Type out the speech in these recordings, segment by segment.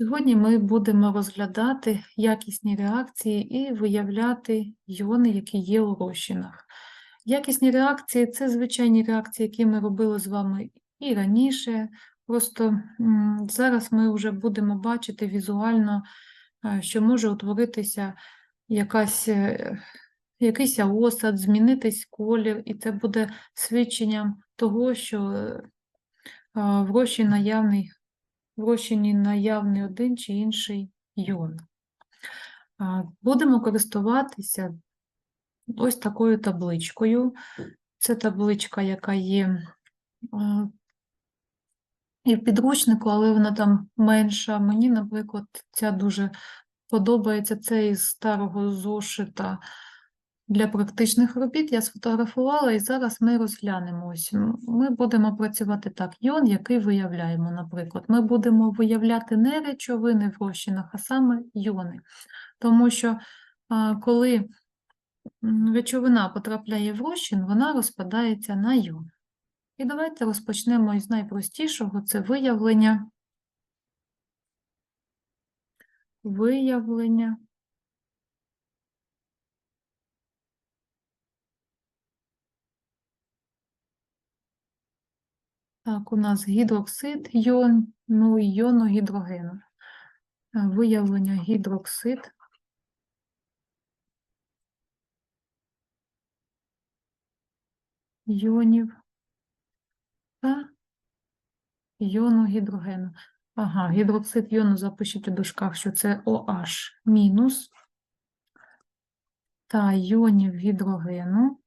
Сьогодні ми будемо розглядати якісні реакції і виявляти іони, які є у розчинах. Якісні реакції це звичайні реакції, які ми робили з вами і раніше. Просто зараз ми вже будемо бачити візуально, е, що може утворитися якась, е, якийсь осад, змінитись колір, і це буде свідченням того, що е, в розчин наявний в розчині наявний один чи інший йон. Будемо користуватися ось такою табличкою. Це табличка, яка є і в підручнику, але вона там менша. Мені, наприклад, ця дуже подобається. Це із старого зошита для практичних робіт. Я сфотографувала, і зараз ми розглянемо. Ось Ми будемо працювати так. Йон, який виявляємо, наприклад. Ми будемо виявляти не речовини в розчинах, а саме йони. Тому що коли речовина потрапляє в розчин, вона розпадається на йон. І давайте розпочнемо із найпростішого це виявлення. Виявлення Так, у нас гідроксид, йон, ну і йону гідрогену. Е, Виявлення гідроксид. Йонів та йону гідрогену. Ага, гідроксид йону запишіть у дужках, що це OH мінус та йонів гідрогену.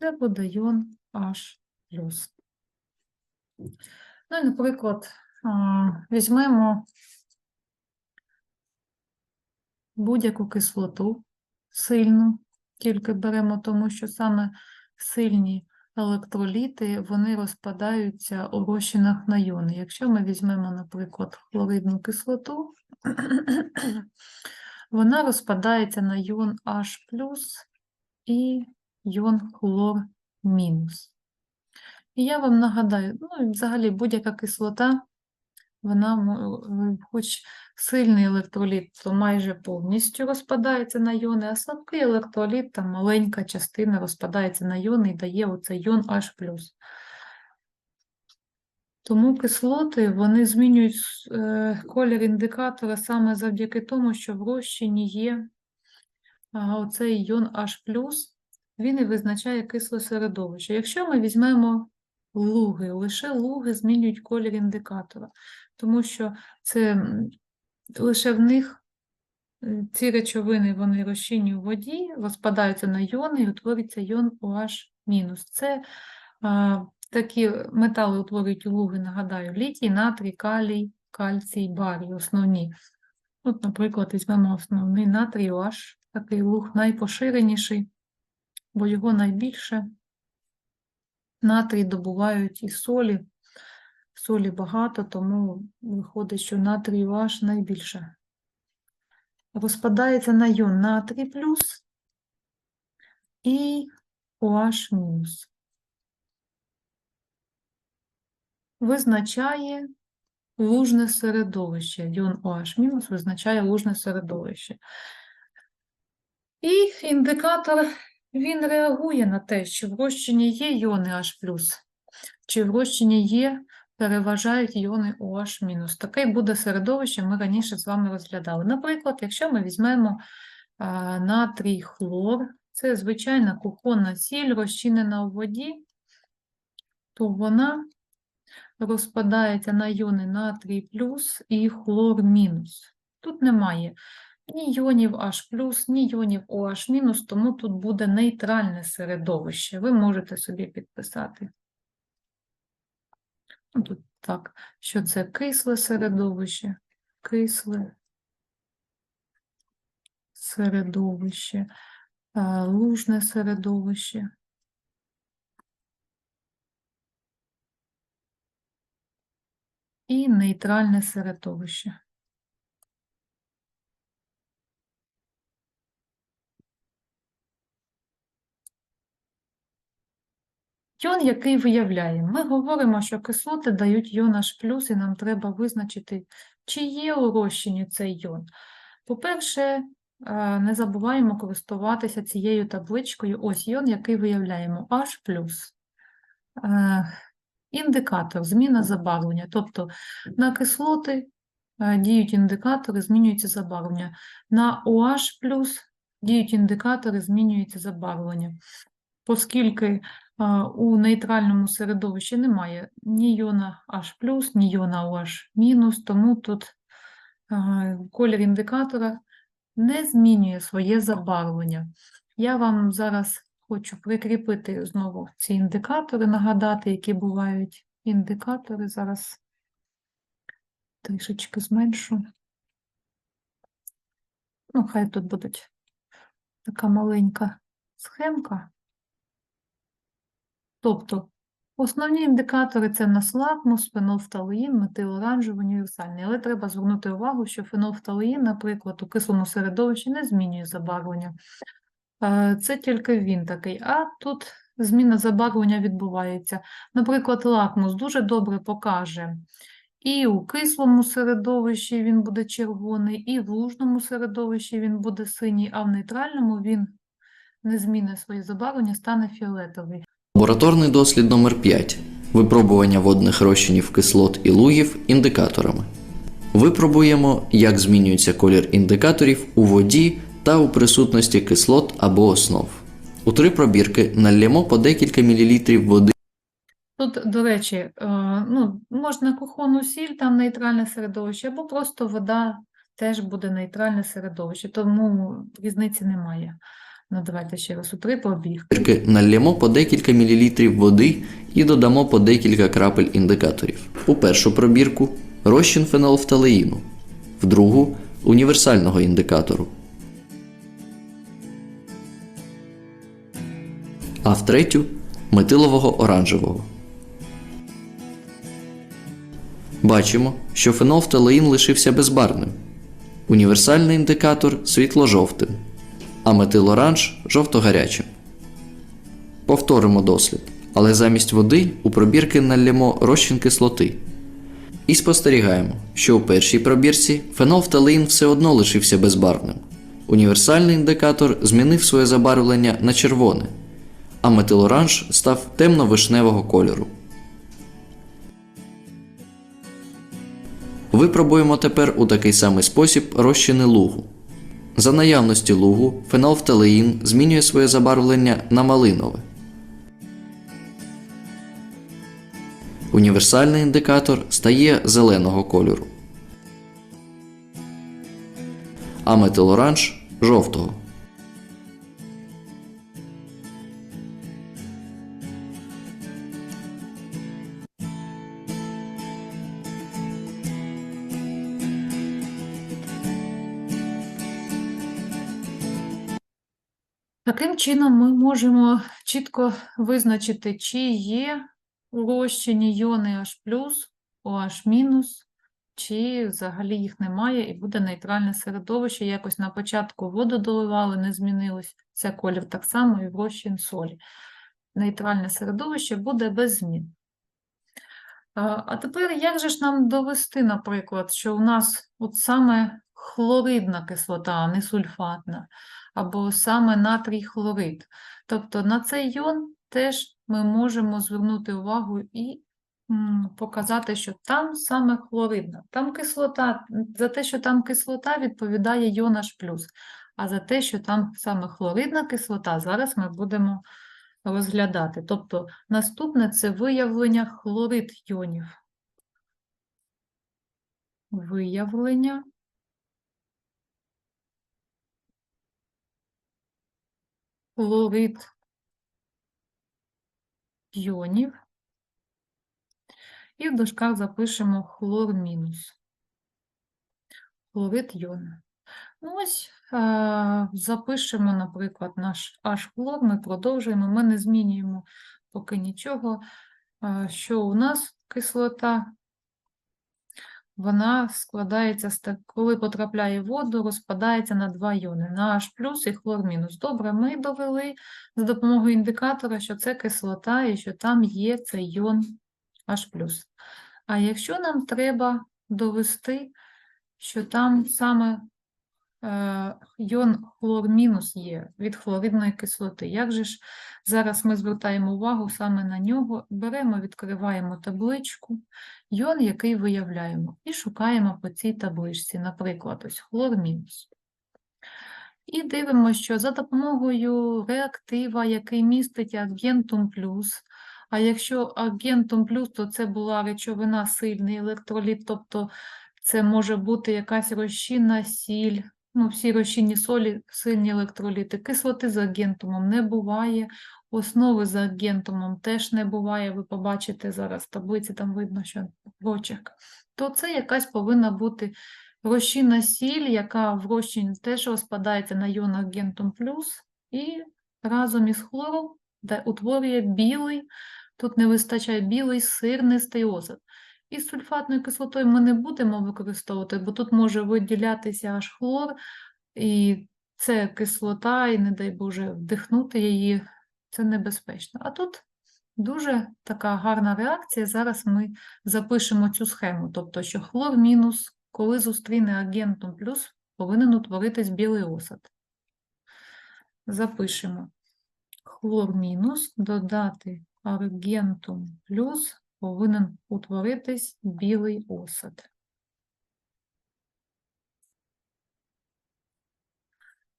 Це буде йон H+. Ну і, наприклад, візьмемо будь-яку кислоту сильну, тільки беремо, тому що саме сильні електроліти, вони розпадаються у розчинах на йони. Якщо ми візьмемо, наприклад, хлоридну кислоту, вона розпадається на йон H+, і йон хлор мінус. І я вам нагадаю, ну, взагалі будь-яка кислота, вона, хоч сильний електроліт, то майже повністю розпадається на йони, а слабкий електроліт, там маленька частина розпадається на йони і дає оцей йон H+. Тому кислоти вони змінюють е, колір індикатора саме завдяки тому, що в розчині є оцей йон H+, він і визначає кисле середовище. Якщо ми візьмемо луги, лише луги змінюють колір індикатора, тому що це лише в них е, ці речовини вони розчинні у воді, розпадаються на йони і утворюється йон OH-. Це а, такі метали утворюють луги, нагадаю, літій, натрій, калій, кальцій, барій, основні. От, наприклад, візьмемо основний натрій OH, такий луг найпоширеніший, бо його найбільше. Натрій добувають із солі. Солі багато, тому виходить, що натрій OH найбільше. Розпадається на йон натрій плюс і OH мінус. Визначає лужне середовище. Йон OH мінус визначає лужне середовище. І індикатор він реагує на те, що в розчині є йони H+, чи в розчині є, переважають йони OH-. Таке буде середовище, ми раніше з вами розглядали. Наприклад, якщо ми візьмемо а, натрій хлор, це звичайна кухонна сіль, розчинена у воді, то вона розпадається на йони натрій плюс і хлор мінус. Тут немає ні йонів H+, ні йонів OH-, тому тут буде нейтральне середовище. Ви можете собі підписати. Ну, Тут так, що це кисле середовище, кисле середовище, лужне середовище. І нейтральне середовище. Йон, який виявляємо. Ми говоримо, що кислоти дають йон H+, і нам треба визначити, чи є у розчині цей йон. По-перше, е, не забуваємо користуватися цією табличкою. Ось йон, який виявляємо H+. Е, Індикатор, зміна забарвлення. Тобто на кислоти е, діють індикатори, змінюється забарвлення. На OH+, діють індикатори, змінюється забарвлення. Оскільки у нейтральному середовищі немає ні йона H+, ні йона OH-, тому тут колір індикатора не змінює своє забарвлення. Я вам зараз хочу прикріпити знову ці індикатори, нагадати, які бувають індикатори. Зараз трішечки зменшу. Ну, хай тут будуть така маленька схемка. Тобто основні індикатори це нас лакмус, фенолфталеїн, метилоранжевий, універсальний. Але треба звернути увагу, що фенолфталеїн, наприклад, у кислому середовищі не змінює забарвлення. Е, Це тільки він такий. А тут зміна забарвлення відбувається. Наприклад, лакмус дуже добре покаже. І у кислому середовищі він буде червоний, і в лужному середовищі він буде синій, а в нейтральному він не змінить своє забарвлення, стане фіолетовий. Лабораторний дослід номер 5 Випробування водних розчинів кислот і лугів індикаторами. Випробуємо, як змінюється колір індикаторів у воді та у присутності кислот або основ. У три пробірки налємо по декілька мілілітрів води Тут, до речі, е, ну, можна кухонну сіль, там нейтральне середовище, або просто вода теж буде нейтральне середовище, тому різниці немає. Ну, давайте ще раз у три пробіг. налємо по декілька мілілітрів води і додамо по декілька крапель індикаторів. У першу пробірку розчин фенолфталеїну, в другу універсального індикатору. А в третю метилового оранжевого. Бачимо, що фенолфталеїн лишився безбарвним. Універсальний індикатор світло-жовтим, а метилоранж жовто-гарячим. Повторимо дослід, але замість води у пробірки налємо розчин кислоти. І спостерігаємо, що у першій пробірці фенолфталеїн все одно лишився безбарвним. Універсальний індикатор змінив своє забарвлення на червоне, а метилоранж став темно-вишневого кольору. Випробуємо тепер у такий самий спосіб розчини лугу. За наявності лугу фенолфталеїн змінює своє забарвлення на малинове. Універсальний індикатор стає зеленого кольору, а метилоранж жовтого. Чином, ми можемо чітко визначити, чи є у розчині йони H+, OH-, чи взагалі їх немає, і буде нейтральне середовище. Якось на початку воду доливали, не змінилось. Це колір так само і в розчин солі. Нейтральне середовище буде без змін. А тепер як же ж нам довести, наприклад, що у нас от саме хлоридна кислота, а не сульфатна, або саме натрій хлорид. Тобто на цей йон теж ми можемо звернути увагу і показати, що там саме хлоридна. Там кислота, за те, що там кислота, відповідає йон H+. А за те, що там саме хлоридна кислота, зараз ми будемо розглядати. Тобто наступне це виявлення хлорид йонів. Виявлення хлорид йонів. І в дужках запишемо хлор мінус. Хлорид йона. Ну, ось е, запишемо, наприклад, наш H-хлор, ми продовжуємо, ми не змінюємо поки нічого, е, що у нас кислота вона складається, коли потрапляє в воду, розпадається на два йони, на H+, і хлор мінус. Добре, ми довели за допомогою індикатора, що це кислота і що там є цей йон H+. А якщо нам треба довести, що там саме е, йон хлор мінус є від хлоридної кислоти. Як же ж зараз ми звертаємо увагу саме на нього, беремо, відкриваємо табличку, йон, який виявляємо, і шукаємо по цій табличці, наприклад, ось хлор мінус. І дивимося, що за допомогою реактива, який містить агентум плюс, а якщо агентум плюс, то це була речовина сильний електроліт, тобто це може бути якась розчинна сіль, ну, всі розчинні солі, сильні електроліти. Кислоти з агентумом не буває, основи з агентумом теж не буває. Ви побачите зараз в таблиці, там видно, що прочерк. То це якась повинна бути розчинна сіль, яка в розчині теж розпадається на йон агентум плюс, і разом із хлором утворює білий, тут не вистачає білий сирнистий осад. І з сульфатною кислотою ми не будемо використовувати, бо тут може виділятися аж хлор, і це кислота, і, не дай Боже, вдихнути її, це небезпечно. А тут дуже така гарна реакція. Зараз ми запишемо цю схему, тобто, що хлор мінус, коли зустріне агентом плюс, повинен утворитись білий осад. Запишемо хлор мінус, додати аргентум плюс, повинен утворитись білий осад.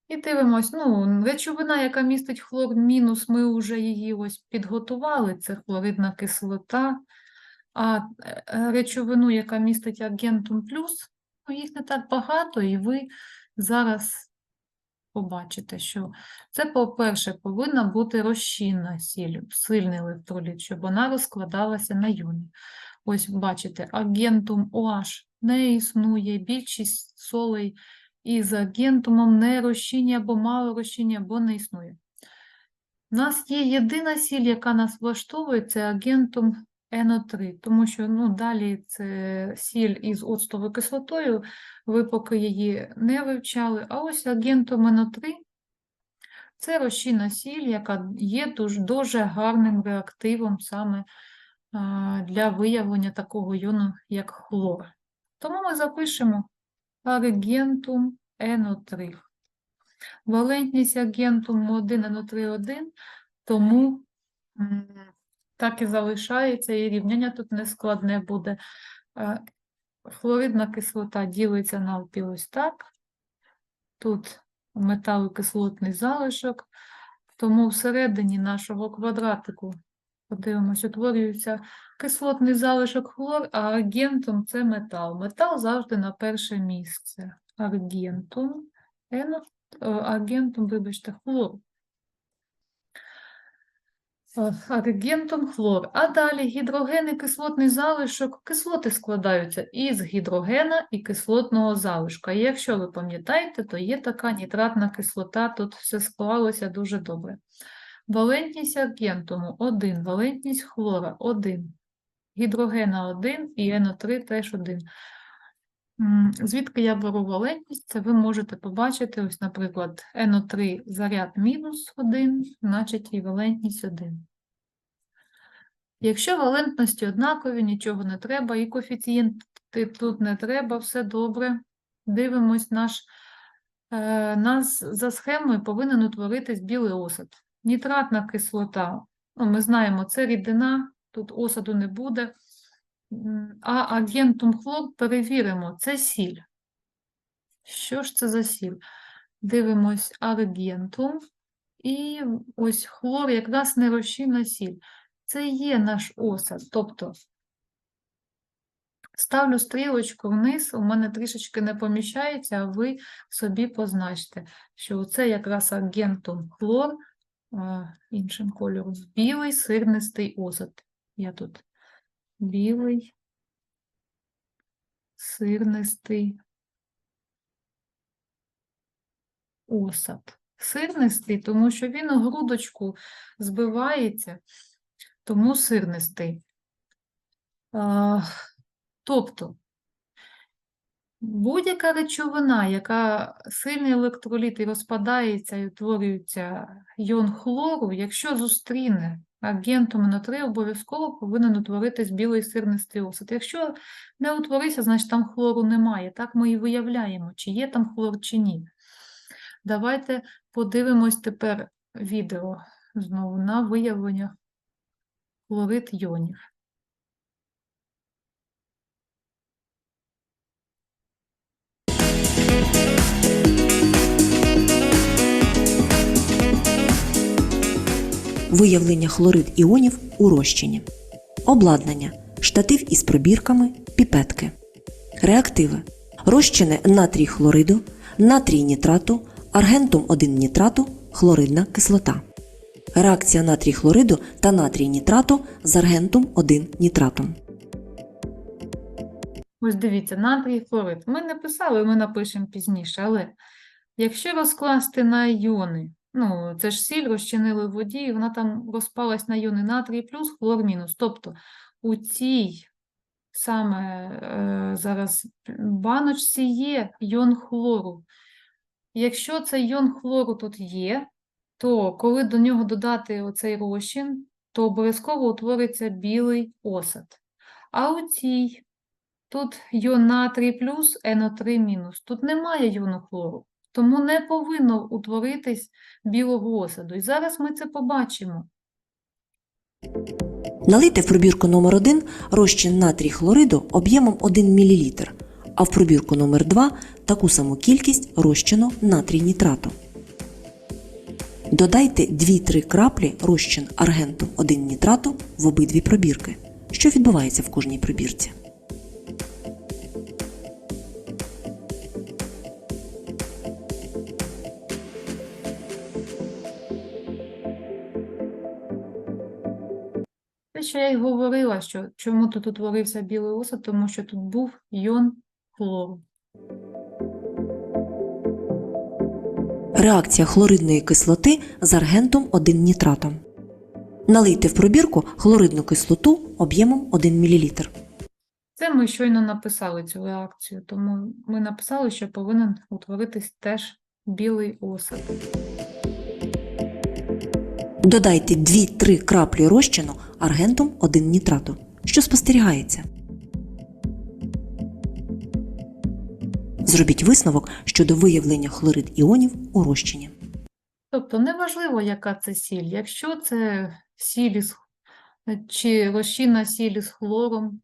І дивимось, ну, речовина, яка містить хлор мінус, ми вже її ось підготували, це хлоридна кислота. А е, речовину, яка містить агентум плюс, ну, їх не так багато, і ви зараз побачите, що це, по-перше, повинна бути розчинна сіль, сильний електроліт, щоб вона розкладалася на йони. Ось бачите, агентум OH не існує, більшість солей із агентумом не розчинні або мало розчинні, або не існує. У нас є єдина сіль, яка нас влаштовує, це агентум НО3, тому що ну, далі це сіль із оцтовою кислотою, ви поки її не вивчали. А ось агентум НО3 це розчинна сіль, яка є дуже, дуже гарним реактивом саме для виявлення такого йону, як хлор. Тому ми запишемо аргентум НО3. Валентність агентуму 1 НО3 1, тому так і залишається, і рівняння тут не складне буде. Е, Хлоридна кислота ділиться навпіл ось так. Тут металокислотний залишок, тому всередині нашого квадратику, подивимось, утворюється кислотний залишок хлор, а аргентум це метал. Метал завжди на перше місце. Аргентум, е, аргентум, вибачте, хлор. Е, Аргентум хлор. А далі гідроген і кислотний залишок. Кислоти складаються із гідрогена і кислотного залишка. Якщо ви пам'ятаєте, то є така нітратна кислота, тут все склалося дуже добре. Валентність аргентуму 1, валентність хлора 1, гідрогена 1 і НО3 теж 1. Звідки я беру валентність? Це ви можете побачити, ось, наприклад, НО3 заряд мінус 1, значить і валентність 1. Якщо валентності однакові, нічого не треба, і коефіцієнти тут не треба, все добре. Дивимось, наш, е, нас за схемою повинен утворитись білий осад. Нітратна кислота, ну, ми знаємо, це рідина, тут осаду не буде. А агентум хлор перевіримо, це сіль. Що ж це за сіль? Дивимось аргентум. І ось хлор якраз нерозчинна сіль. Це є наш осад. Тобто ставлю стрілочку вниз, у мене трішечки не поміщається, а ви собі позначте, що це якраз агентум хлор іншим кольором. Білий сирнистий осад. Я тут білий сирнистий осад. Сирнистий, тому що він у грудочку збивається, тому сирнистий. А, тобто, Будь-яка речовина, яка сильний електроліт і розпадається і утворюється йон хлору, якщо зустріне агентом на 3 обов'язково повинен утворитись білий сирнистий осад. Якщо не утворився, значить там хлору немає. Так ми і виявляємо, чи є там хлор, чи ні. Давайте подивимось тепер відео знову на виявлення хлорид йонів. Виявлення хлорид іонів у розчині, обладнання, штатив із пробірками, піпетки, реактиви, розчини натрій хлориду, натрій нітрату, аргентум 1 нітрату, хлоридна кислота. Реакція натрій хлориду та натрій нітрату з аргентум 1 нітратом. Ось дивіться, натрій хлорид. Ми не писали, ми напишемо пізніше, але якщо розкласти на іони, ну, це ж сіль розчинили в воді, і вона там розпалась на іони натрій плюс, хлор мінус. Тобто у цій саме е, зараз баночці є йон хлору. Якщо цей йон хлору тут є, то коли до нього додати оцей розчин, то обов'язково утвориться білий осад. А у цій Тут йон натрій плюс, НО3 мінус. Тут немає йону хлору, тому не повинно утворитись білого осаду. І зараз ми це побачимо. Налийте в пробірку номер 1 розчин натрій хлориду об'ємом 1 мл, а в пробірку номер 2 таку саму кількість розчину натрій нітрату. Додайте 2-3 краплі розчин аргенту 1 нітрату в обидві пробірки. Що відбувається в кожній пробірці? Що я й говорила, що чому тут утворився білий осад, тому що тут був йон хлору. Реакція хлоридної кислоти з аргентом 1 нітратом. Налийте в пробірку хлоридну кислоту об'ємом 1 мл. Це ми щойно написали цю реакцію, тому ми написали, що повинен утворитись теж білий осад. Додайте 2-3 краплі розчину аргентом 1 нітрату. Що спостерігається? Зробіть висновок щодо виявлення хлорид іонів у розчині. Тобто неважливо, яка це сіль. Якщо це сіль із, чи розчинна сіль із хлором,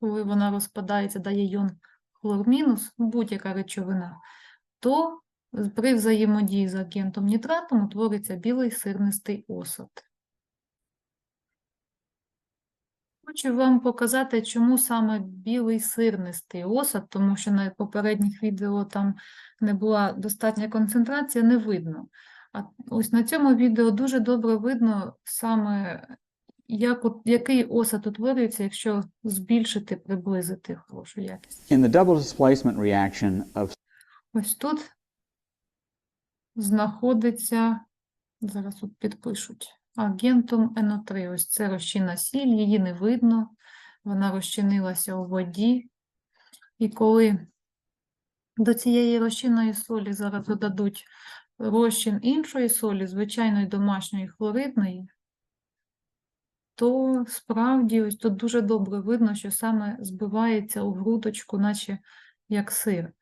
коли вона розпадається, дає йон хлор мінус, будь-яка речовина, то при взаємодії з агентом нітратом утвориться білий сирнистий осад. Хочу вам показати, чому саме білий сирнистий осад, тому що на попередніх відео там не була достатня концентрація, не видно. А ось на цьому відео дуже добре видно саме, як, який осад утворюється, якщо збільшити, приблизити хорошу якість. In the double displacement reaction of Ось тут знаходиться, зараз тут підпишуть, агентум НО3. Ось це розчинна сіль, її не видно, вона розчинилася у воді. І коли до цієї розчинної солі зараз додадуть розчин іншої солі, звичайної домашньої хлоридної, то справді ось тут дуже добре видно, що саме збивається у грудочку, наче як сир.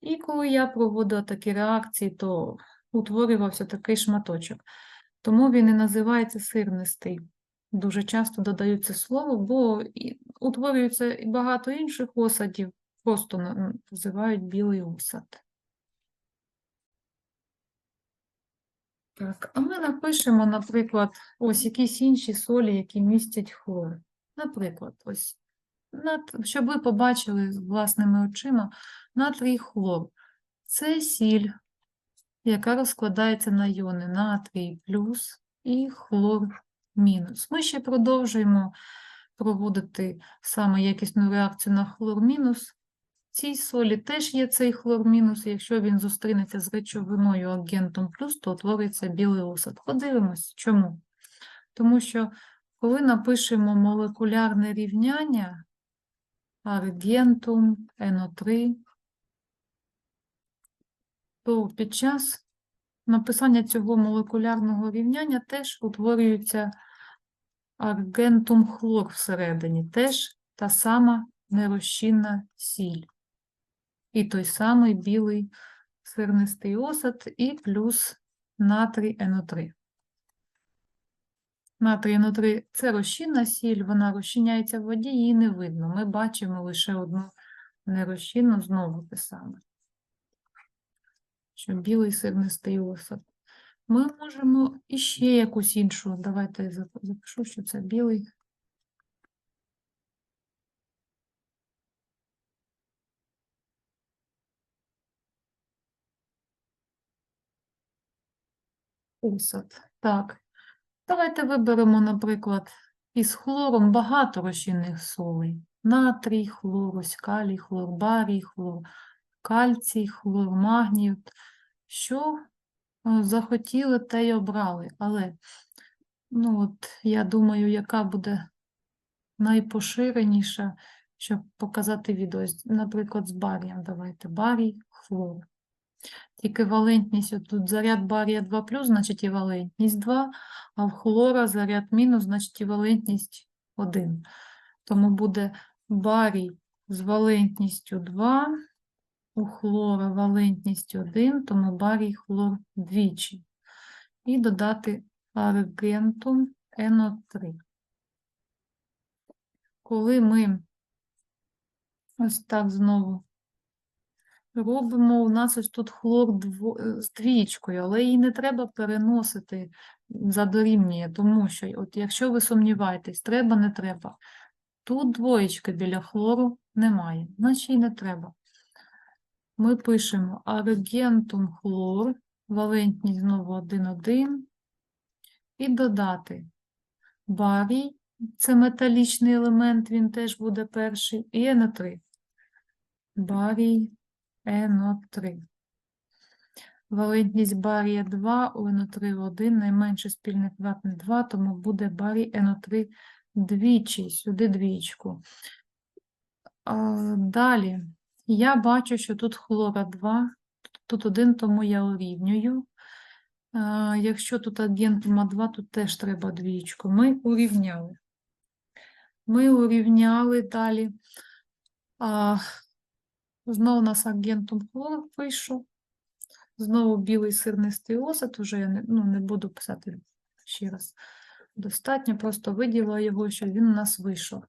І коли я проводила такі реакції, то утворювався такий шматочок. Тому він і називається сирнистий. Дуже часто додають це слово, бо утворюється і багато інших осадів, просто називають білий осад. Так, а ми напишемо, наприклад, ось якісь інші солі, які містять хлор. Наприклад, ось, нат- щоб ви побачили власними очима, натрій хлор. Це сіль, яка розкладається на йони натрій плюс і хлор мінус. Ми ще продовжуємо проводити саме якісну реакцію на хлор мінус. В цій солі теж є цей хлор мінус, якщо він зустрінеться з речовиною агентом плюс, то утвориться білий осад. Подивимось, чому. Тому що коли напишемо молекулярне рівняння аргентум НО3 то під час написання цього молекулярного рівняння теж утворюється аргентум хлор всередині, теж та сама нерозчинна сіль. І той самий білий сирнистий осад, і плюс натрій НО3. Натрій НО3 – це розчинна сіль, вона розчиняється в воді, її не видно. Ми бачимо лише одну нерозчинну, знову те саме. Що білий сирнистий осад. Ми можемо іще якусь іншу. Давайте я запишу, що це білий. Осад. Так. Давайте виберемо, наприклад, із хлором багато розчинних солей. Натрій, хлор, ось калій, хлор, барій, хлор, кальцій, хлор, магній. Що е, захотіли, те й обрали. Але, ну от, я думаю, яка буде найпоширеніша, щоб показати відео. Наприклад, з барієм. Давайте барій, хлор. Тільки валентність, от тут заряд барія 2+, значить і валентність 2, а в хлора заряд мінус, значить і валентність 1. Тому буде барій з валентністю 2, у хлора валентність 1, тому барій хлор двічі. І додати аргентум НО3. Коли ми ось так знову робимо, у нас ось тут хлор е, з двічкою, але її не треба переносити за дорівнює, тому що от якщо ви сумніваєтесь, треба, не треба. Тут двоєчки біля хлору немає, значить не треба. Ми пишемо аргентум хлор, валентність знову 1,1, і додати барій, це металічний елемент, він теж буде перший, і НО3. Барій НО3. Валентність барія 2, у НО3 1, найменший спільник ватний 2, тому буде барій НО3 двічі, сюди двічку. Далі, я бачу, що тут хлора 2, тут 1, тому я урівнюю. Якщо тут агентума 2, тут теж треба двічку. Ми урівняли. Ми урівняли далі. А, Знову у нас агентум хлор вийшов. Знову білий сирнистий осад, уже я не, ну, не буду писати ще раз. Достатньо, просто виділа його, що він у нас вийшов.